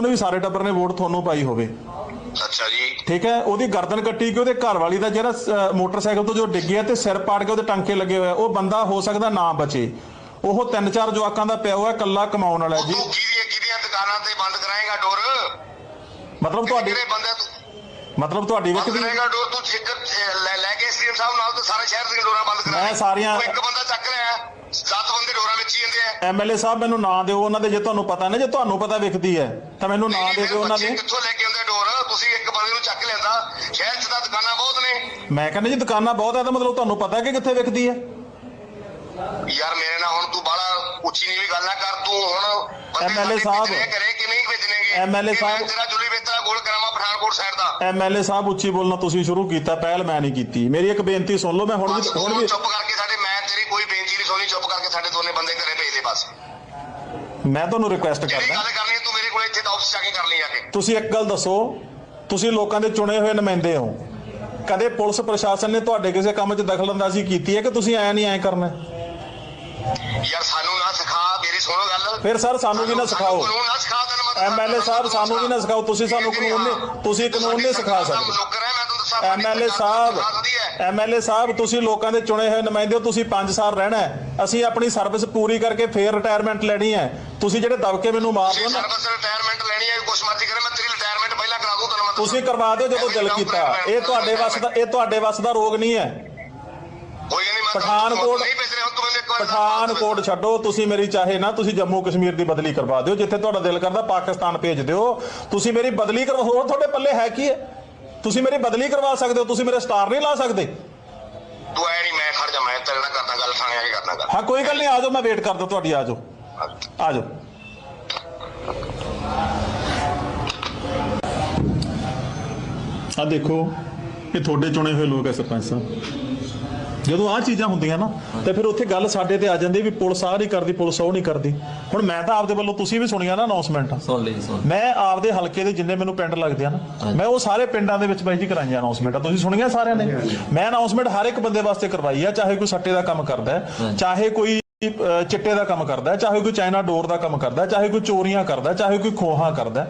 ਉਹਨੇ ਵੀ ਸਾਰੇ ਟੱਬਰ ਨੇ ਵੋਟ ਤੁਹਾਨੂੰ ਪਾਈ ਹੋਵੇ। ਅੱਛਾ ਜੀ। ਠੀਕ ਹੈ? ਉਹਦੀ ਗਰਦਨ ਕੱਟੀ ਕਿ ਉਹਦੇ ਘਰ ਵਾਲੀ ਦਾ ਜਿਹੜਾ ਮੋਟਰਸਾਈਕਲ ਤੋਂ ਜੋ ਡਿੱਗਿਆ ਤੇ ਸਿਰ ਪਾੜ ਕੇ ਉਹਦੇ ਟਾਂਕੇ ਲੱਗੇ ਹੋਏ ਉਹ ਬੰਦਾ ਹੋ ਸਕਦਾ ਨਾ ਬਚੇ। ਉਹ ਤਿੰਨ ਚਾਰ ਜਵਾਕਾਂ ਦਾ ਪਿਆ ਹੋਇਆ ਕੱਲਾ ਕਮਾਉਣ ਵਾਲਾ ਜੀ। ਦੁਕਾਨਾਂ ਤੇ ਬੰਦ ਕਰਾਏਗਾ ਮਤਲਬ ਤੁਹਾਡੇ ਮਤਲਬ ਤੁਹਾਡੀ ਵਿੱਚ ਵੀ ਲੈ ਕੇ ਸਟੇਟ ਸਾਹਿਬ ਨਾਲ ਤਾਂ ਸਾਰੇ ਸ਼ਹਿਰ ਦੀਆਂ ਡੋਰਾਂ ਬੰਦ ਕਰਾ ਸਾਰੀਆਂ ਇੱਕ ਬੰਦਾ ਚੱਕ ਰਿਹਾ ਐਮਐਲਏ ਸਾਹਿਬ ਮੈਨੂੰ ਨਾਂ ਦਿਓ ਉਹਨਾਂ ਦੇ ਜੇ ਤੁਹਾਨੂੰ ਪਤਾ ਨਾ ਜੇ ਤੁਹਾਨੂੰ ਪਤਾ ਵਿਖਦੀ ਹੈ ਤਾਂ ਮੈਨੂੰ ਨਾਂ ਦੇ ਦਿਓ ਉਹਨਾਂ ਦੇ। ਕਿੱਥੋਂ ਲੈ ਕੇ ਆਉਂਦੇ ਡੋਰ? ਤੁਸੀਂ ਇੱਕ ਬੰਦੇ ਨੂੰ ਚੱਕ ਲੈਂਦਾ ਸ਼ਹਿਰ 'ਚ ਤਾਂ ਦੁਕਾਨਾਂ ਬਹੁਤ ਨੇ। ਮੈਂ ਕਹਿੰਦਾ ਜੀ ਦੁਕਾਨਾਂ ਬਹੁਤ ਹੈ ਤਾਂ ਮਤਲਬ ਤੁਹਾਨੂੰ ਪਤਾ ਕਿ ਕਿੱਥੇ ਵਿਕਦੀ ਹੈ? ਯਾਰ ਮੇਰੇ ਨਾਲ ਹੁਣ ਤੂੰ ਬਾਲਾ ਉੱਚੀ ਨੀਵੀਂ ਗੱਲ ਨਾ ਕਰ ਤੂੰ ਹੁਣ ਐਮਐਲਏ ਸਾਹਿਬ। ਕਰੇ ਕਿ ਵੇਚਣਗੇ ਐਮਐਲਏ ਸਾਹਿਬ। ਤੇਰਾ ਜੁਲੀ ਵੇਚਦਾ ਗੋਲ ਕਰਾਵਾ ਪਠਾਨਕੋਟ ਸਾਈਡ ਦਾ? ਐਮਐਲਏ ਸਾਹਿਬ ਉੱਚੀ ਬੋਲਣਾ ਤੁਸੀਂ ਸ਼ੁਰੂ ਕੀਤਾ ਪਹਿਲ ਮੈਂ ਨਹੀਂ ਕੀਤੀ। ਮੇਰੀ ਇੱਕ ਬੇਨਤੀ ਸੁਣ ਲਓ ਮੈਂ ਹੁਣ ਵੀ ਹੁਣ ਵੀ ਚੁੱਪ ਕਰਕੇ ਸਾਡੇ ਚੁੱਪ ਕਰਕੇ ਸਾਡੇ ਦੋਨੇ ਬੰਦੇ ਘਰੇ ਭੇਜ ਦੇ ਬਸ। ਮੈਂ ਤੁਹਾਨੂੰ ਰਿਕੁਐਸਟ ਜਿਹੜੀ ਕਰਦਾ। ਗੱਲ ਕਰਨੀ ਹੈ ਤੂੰ ਮੇਰੇ ਕੋਲ ਇੱਥੇ ਤਾਂ ਆਫਿਸ ਜਾ ਕੇ ਕਰ ਲਈ ਆ ਕੇ। ਤੁਸੀਂ ਇੱਕ ਗੱਲ ਦੱਸੋ ਤੁਸੀਂ ਲੋਕਾਂ ਦੇ ਚੁਣੇ ਹੋਏ ਨੁਮਾਇੰਦੇ ਹੋ। ਕਦੇ ਪੁਲਿਸ ਪ੍ਰਸ਼ਾਸਨ ਨੇ ਤੁਹਾਡੇ ਕਿਸੇ ਕੰਮ 'ਚ ਦਖਲਅੰਦਾਜ਼ੀ ਕੀਤੀ ਹੈ ਕਿ ਤੁਸੀਂ ਐ ਨਹੀਂ ਐ ਕਰਨਾ? ਯਾਰ ਸਾਨੂੰ ਨਾ ਸਿਖਾ ਮੇਰੀ ਸੁਣੋ ਗੱਲ। ਫਿਰ ਸਰ ਸਾਨੂੰ ਵੀ ਨਾ ਸਿਖਾਓ। ਕਾਨੂੰਨ ਨਾ ਸਿਖਾ ਤੈਨੂੰ ਮੈਂ ਦੱਸਾਂ। ਐਮਐਲਏ ਸਾਹਿਬ ਸਾਨੂੰ ਵੀ ਨਾ ਸਿਖਾਓ। ਤੁਸੀਂ ਸਾਨੂੰ ਕਾਨੂੰਨ ਨਹੀਂ ਤੁਸੀਂ ਕਾਨੂੰਨ ਨਹੀਂ ਸਿਖਾ ਸਕਦੇ। ਨੌਕਰ ਹੈ ਮੈਂ ਤੁਹਾਨੂੰ ਦੱਸਾਂ ਸਾਡੀ ਐਮਐਲਏ ਸਾਹਿਬ। ਐਮਐਲਏ ਸਾਹਿਬ ਤੁਸੀਂ ਲੋਕਾਂ ਦੇ ਚੁਣੇ ਹੋਏ ਨੁਮਾਇੰਦੇ ਹੋ ਤੁਸੀਂ 5 ਸਾਲ ਰਹਿਣਾ ਹੈ। ਅਸੀਂ ਆਪਣੀ ਸਰਵਿਸ ਪੂਰੀ ਕਰਕੇ ਫੇਰ ਰਿਟਾਇਰਮੈਂਟ ਲੈਣੀ ਹੈ। ਤੁਸੀਂ ਜਿਹੜੇ ਦਬਕੇ ਮੈਨੂੰ ਮਾਰ ਦਿਓ ਨਾ। ਸਰਵਿਸ ਰਿਟਾਇਰਮੈਂਟ ਲੈਣੀ ਹੈ ਕੁਛ ਮਰਜ਼ੀ ਕਰੇ ਮੈਂ ਤੇਰੀ ਰਿਟਾਇਰਮੈਂਟ ਪਹਿਲਾਂ ਕਰਾ ਦੂੰ ਦੱਸਾਂ। ਤੁਸੀਂ ਕਰਵਾ ਦਿਓ ਜਦੋਂ ਦਿਲ ਕੀਤਾ। ਇਹ ਤੁਹਾਡੇ ਵੱਸ ਦਾ ਇਹ ਤੁਹਾਡੇ ਵੱਸ ਦਾ ਰੋਗ ਨਹੀਂ ਹੈ। ਪਠਾਨਕੋਟ- ਪਠਾਨਕੋਟ ਛੱਡੋ ਤੁਸੀਂ ਮੇਰੀ ਚਾਹੇ ਨਾ ਤੁਸੀਂ ਜੰਮੂ ਕਸ਼ਮੀਰ ਦੀ ਬਦਲੀ ਕਰਵਾ ਦਿਓ। ਜਿੱਥੇ ਤੁਹਾਡਾ ਦਿਲ ਕਰਦਾ ਪਾਕਿਸਤਾਨ ਭੇਜ ਦਿਓ। ਤੁਸੀਂ ਮੇਰੀ ਬਦਲੀ ਕਰਵਾ ਹੋਰ ਤੁਹਾਡੇ ਪੱਲੇ ਹੈ ਕੀ ਹੈ? ਤੁਸੀਂ ਮੇਰੀ ਬਦਲੀ ਕਰਵਾ ਸਕਦੇ ਹੋ ਤੁਸੀਂ ਮੇਰੇ ਸਟਾਰ ਨਹੀਂ ਲਾ ਸਕਦੇ। ਤੂੰ ਐ ਨਹੀਂ ਮੈਂ ਖੜ ਜਾ ਮੈਂ ਤੇਰੇ ਨਾਲ ਕਰਦਾ ਗੱਲ ਥਾਣੇ ਆ ਕੇ ਕਰਦਾ ਗੱਲ। ਹਾਂ ਕੋਈ ਗੱਲ ਨਹੀਂ ਆ ਜਾਓ ਮੈਂ ਵੇਟ ਕਰਦਾ ਤੁਹਾਡੀ ਆ ਜਾਓ। ਆ ਜਾਓ। ਆ ਦੇਖੋ ਇਹ ਤੁਹਾਡੇ ਚੁਣੇ ਹੋਏ ਲੋਕ ਹੈ ਸਰਪੰਚ ਸਾਹਿਬ। ਜਦੋਂ ਆ ਚੀਜ਼ਾਂ ਹੁੰਦੀਆਂ ਨਾ ਤੇ ਫਿਰ ਉੱਥੇ ਗੱਲ ਸਾਡੇ ਤੇ ਆ ਜਾਂਦੀ ਵੀ ਪੁਲਿਸ ਆ ਨਹੀਂ ਕਰਦੀ ਪੁਲਿਸ ਉਹ ਨਹੀਂ ਕਰਦੀ। ਹੁਣ ਮੈਂ ਤਾਂ ਆਪਦੇ ਵੱਲੋਂ ਤੁਸੀਂ ਵੀ ਸੁਣੀਆਂ ਨਾ ਅਨਾਉਂਸਮੈਂਟ ਸੁਣ ਲਈ ਸੁਣ ਮੈਂ ਆਪਦੇ ਹਲਕੇ ਦੇ ਜਿੰਨੇ ਮੈਨੂੰ ਪਿੰਡ ਲੱਗਦੇ ਆ ਨਾ ਮੈਂ ਉਹ ਸਾਰੇ ਪਿੰਡਾਂ ਦੇ ਵਿੱਚ ਬਾਈ ਜੀ ਕਰਾਈਆਂ ਅਨਾਉਂਸਮੈਂਟਾਂ ਤੁਸੀਂ ਸੁਣੀਆਂ ਸਾਰਿਆਂ ਨੇ? ਮੈਂ ਅਨਾਉਂਸਮੈਂਟ ਹਰ ਇੱਕ ਬੰਦੇ ਵਾਸਤੇ ਕਰਵਾਈ ਆ ਚਾਹੇ ਕੋਈ ਸੱਟੇ ਦਾ ਕੰਮ ਕਰਦਾ ਹੈ ਚਾਹੇ ਕੋਈ ਚਿੱਟੇ ਦਾ ਕੰਮ ਕਰਦਾ, ਚਾਹੇ ਕੋਈ ਚਾਈਨਾ ਡੋਰ ਦਾ ਕੰਮ ਕਰਦਾ, ਚਾਹੇ ਕੋਈ ਚੋਰੀਆਂ ਕਰਦਾ, ਚਾਹੇ ਕੋਈ ਖੋਹਾਂ ਕਰਦਾ।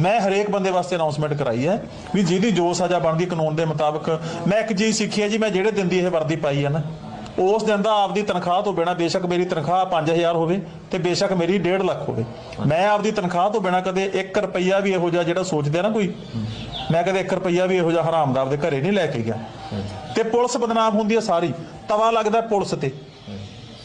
ਮੈਂ ਹਰੇਕ ਬੰਦੇ ਵਾਸਤੇ ਅਨਾਉਂਸਮੈਂਟ ਕਰਾਈ ਹੈ ਵੀ ਜਿਹਦੀ ਜੋ ਸਜ਼ਾ ਬਣਦੀ ਕਾਨੂੰਨ ਦੇ ਮੁਤਾਬਕ, ਮੈਂ ਇੱਕ ਚੀਜ਼ ਸਿੱਖੀ ਹੈ ਜੀ, ਮੈਂ ਜਿਹੜੇ ਦਿਨ ਦੀ ਇਹ ਵਰਦੀ ਪਾਈ ਹੈ ਨਾ, ਉਸ ਦਿਨ ਦਾ ਆਪਦੀ ਤਨਖਾਹ ਤੋਂ ਬਿਨਾ ਬੇਸ਼ੱਕ ਮੇਰੀ ਤਨਖਾਹ 5000 ਹੋਵੇ ਤੇ ਬੇਸ਼ੱਕ ਮੇਰੀ 1.5 ਲੱਖ ਹੋਵੇ। ਮੈਂ ਆਪਦੀ ਤਨਖਾਹ ਤੋਂ ਬਿਨਾ ਕਦੇ 1 ਰੁਪਈਆ ਵੀ ਇਹੋ ਜਿਹਾ ਜਿਹੜਾ ਸੋਚਦੇ ਆ ਨਾ ਕੋਈ, ਮੈਂ ਕਦੇ 1 ਰੁਪਈਆ ਵੀ ਇਹੋ ਜਿਹਾ ਹਰਾਮ ਦਾ ਆਪਦੇ ਘਰੇ ਨਹੀਂ ਲੈ ਕੇ ਗਿਆ। ਤੇ ਪੁਲਿਸ ਬਦਨਾਮ ਹੁੰਦੀ ਹੈ ਸਾਰੀ, ਤਵਾ ਲੱਗਦਾ ਪੁਲਿਸ ਤੇ।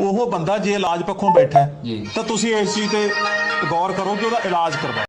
ਉਹ ਬੰਦਾ ਜੇ ਇਲਾਜ ਪੱਖੋਂ ਬੈਠਾ ਹੈ ਜੀ। ਤਾਂ ਤੁਸੀਂ ਇਸ ਚੀਜ਼ ਤੇ ਗੌਰ ਕਰੋ ਕਿ ਉਹਦਾ ਇਲਾਜ ਕਰਵਾਓ